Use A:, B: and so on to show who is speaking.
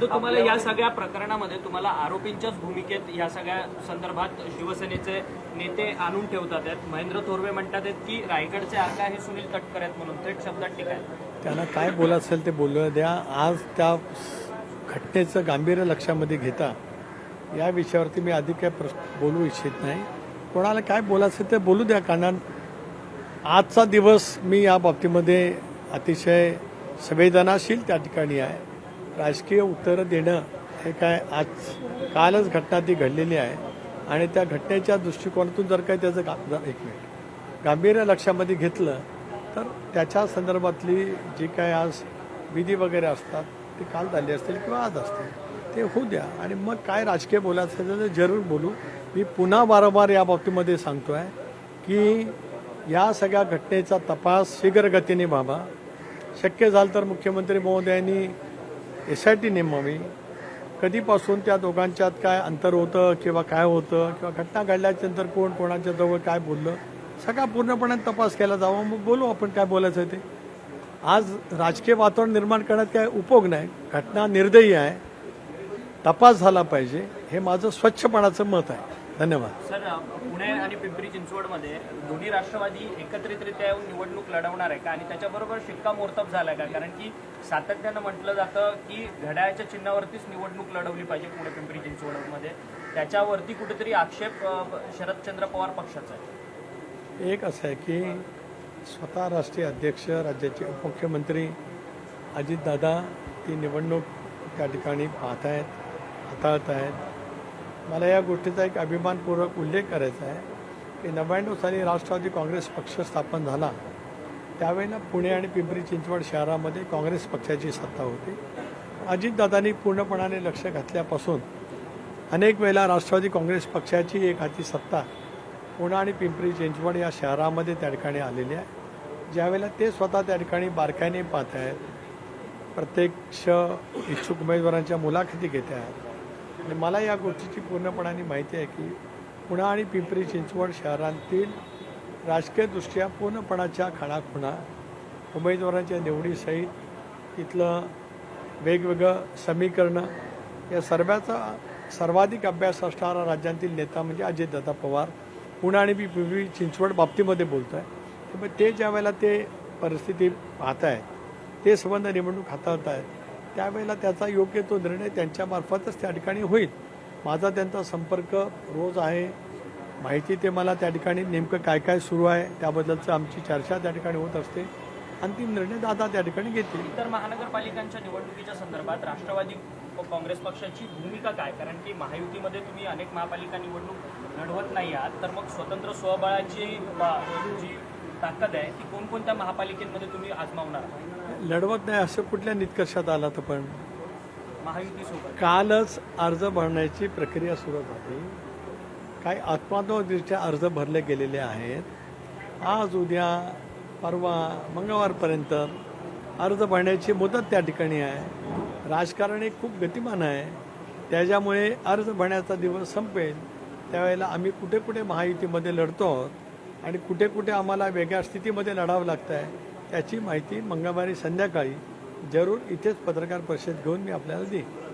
A: परंतु तुम्हाला या सगळ्या प्रकरणामध्ये तुम्हाला आरोपींच्याच भूमिकेत या सगळ्या संदर्भात शिवसेनेचे नेते आणून ठेवतात आहेत. महेंद्र थोरवे म्हणतात आहेत की रायगडचे आका हे सुनील तटकर आहेत म्हणून. थेट शब्दात टीका आहे.
B: त्यांना काय बोला असेल ते बोलू द्या. आज त्या घटनेचं गांभीर्य लक्षामध्ये घेता या विषयावरती मी अधिक काय प्रश्न बोलू इच्छित नाही. कोणाला काय बोलायचं असेल ते बोलू द्या कारण आजचा दिवस मी या बाबतीमध्ये अतिशय संवेदनाशील त्या ठिकाणी आहे. राजकीय उत्तरं देणं हे काय आज कालच घटना ती घडलेली आहे. आणि त्या घटनेच्या दृष्टिकोनातून जर काही त्याचं गा एक मिनिट. गांभीर्य लक्षामध्ये घेतलं तर त्याच्या संदर्भातली जी काय आज विधी वगैरे असतात ते काल झाली असतील किंवा आज असतील ते होऊ द्या. आणि मग काय राजकीय बोलायचं असेल तर जरूर बोलू. मी पुन्हा वारंवार या बाबतीमध्ये सांगतो आहे की या सगळ्या घटनेचा तपास शीघ्रगतीने व्हावा. शक्य झालं तर मुख्यमंत्री महोदयांनी एस आय टी नेमावी. कधीपासून त्या दोघांच्यात काय अंतर होतं किंवा काय होतं किंवा घटना घडल्याच्यानंतर कोण कोणाच्या जवळ काय बोललं सगळा पूर्णपणे तपास केला जावा. मग बोलू आपण काय बोलायचं आहे ते. आज राजकीय वातावरण निर्माण करण्यात काय उपयोग नाही घटना निर्दयी आहे. तपास झाला पाहिजे. हे माझं स्वच्छपणाचं मत आहे. धन्यवाद.
A: सर पुणे आणि पिंपरी चिंचवडमध्ये दोन्ही राष्ट्रवादी एकत्रितरित्या येऊन निवडणूक लढवणार आहे का? आणि त्याच्याबरोबर शिक्कामोर्तब झालाय का? कारण की सातत्यानं म्हटलं जातं की घड्याळाच्या चिन्हावरतीच निवडणूक लढवली पाहिजे पुणे पिंपरी चिंचवडमध्ये. त्याच्यावरती कुठेतरी आक्षेप शरदचंद्र पवार पक्षाचा आहे.
B: एक असं आहे की स्वतः राष्ट्रीय अध्यक्ष राज्याचे उपमुख्यमंत्री अजितदादा ती निवडणूक त्या ठिकाणी पाहत आहेत हाताळत आहेत. मला या गोष्टीचा एक अभिमानपूर्वक उल्लेख करायचा आहे की नव्याण्णव साली राष्ट्रवादी काँग्रेस पक्ष स्थापन झाला त्यावेळेला पुणे आणि पिंपरी चिंचवड शहरामध्ये काँग्रेस पक्षाची सत्ता होती. अजितदादांनी पूर्णपणाने लक्ष घातल्यापासून अनेक वेळेला राष्ट्रवादी काँग्रेस पक्षाची एक हाती सत्ता पुणे आणि पिंपरी चिंचवड या शहरामध्ये त्या ठिकाणी आलेली आहे. ज्यावेळेला ते स्वतः त्या ठिकाणी बारकाईने पाहत आहेत प्रत्यक्ष इच्छुक उमेदवारांच्या मुलाखती घेत आहेत आणि मला या गोष्टीची पूर्णपणाने माहिती आहे की पुणे आणि पिंपरी चिंचवड शहरांतील राजकीयदृष्ट्या पूर्णपणाच्या खाणाखुणा उमेदवारांच्या निवडीसहित तिथलं वेगवेगळं समीकरणं या सर्वाचा सर्वाधिक अभ्यास असणारा राज्यांतील नेता म्हणजे अजितदादा पवार पुणे आणि पिंपरी चिंचवड बाबतीमध्ये बोलतो आहे त्यामुळे ते ज्या वेळेला ते परिस्थिती पाहत आहेत ते संबंध निवडणूक हाताळत आहेत त्यावेळेला त्याचा योग्य तो निर्णय त्यांच्यामार्फतच त्या ठिकाणी होईल. माझा त्यांचा संपर्क रोज आहे. माहिती ते मला त्या ठिकाणी नेमकं काय काय सुरू आहे त्याबद्दलचं आमची चर्चा त्या ठिकाणी होत असते. अंतिम निर्णय दादा त्या ठिकाणी घेतील.
A: तर महानगरपालिकांच्या निवडणुकीच्या संदर्भात राष्ट्रवादी व काँग्रेस पक्षाची भूमिका काय? कारण की महायुतीमध्ये तुम्ही अनेक महापालिका निवडणूक लढवत नाही आहात तर मग स्वतंत्र स्वबळाची बा- जी ताकद आहे ती कोणकोणत्या महापालिकेमध्ये तुम्ही आजमावणार?
B: लढवत नाही असं कुठल्या निष्कर्षात आला तर पण
A: महायुतीसोबत.
B: कालच अर्ज भरण्याची प्रक्रिया सुरू झाली काही आत्मात्मकदृष्ट्या अर्ज भरले गेलेले आहेत. आज उद्या परवा मंगळवारपर्यंत अर्ज भरण्याची मुदत त्या ठिकाणी आहे. राजकारण एक खूप गतिमान आहे. त्याच्यामुळे अर्ज भरण्याचा दिवस संपेल. त्यावेळेला आम्ही कुठे कुठे महायुतीमध्ये लढतो आहोत. आणि कुठे कुठे आम्हाला वेगळ्या स्थितीमध्ये लढावं लागतं आहे त्याची माहिती मंगळवारी संध्याकाळी जरूर इथेच पत्रकार परिषद घेऊन मी आपल्याला देईन.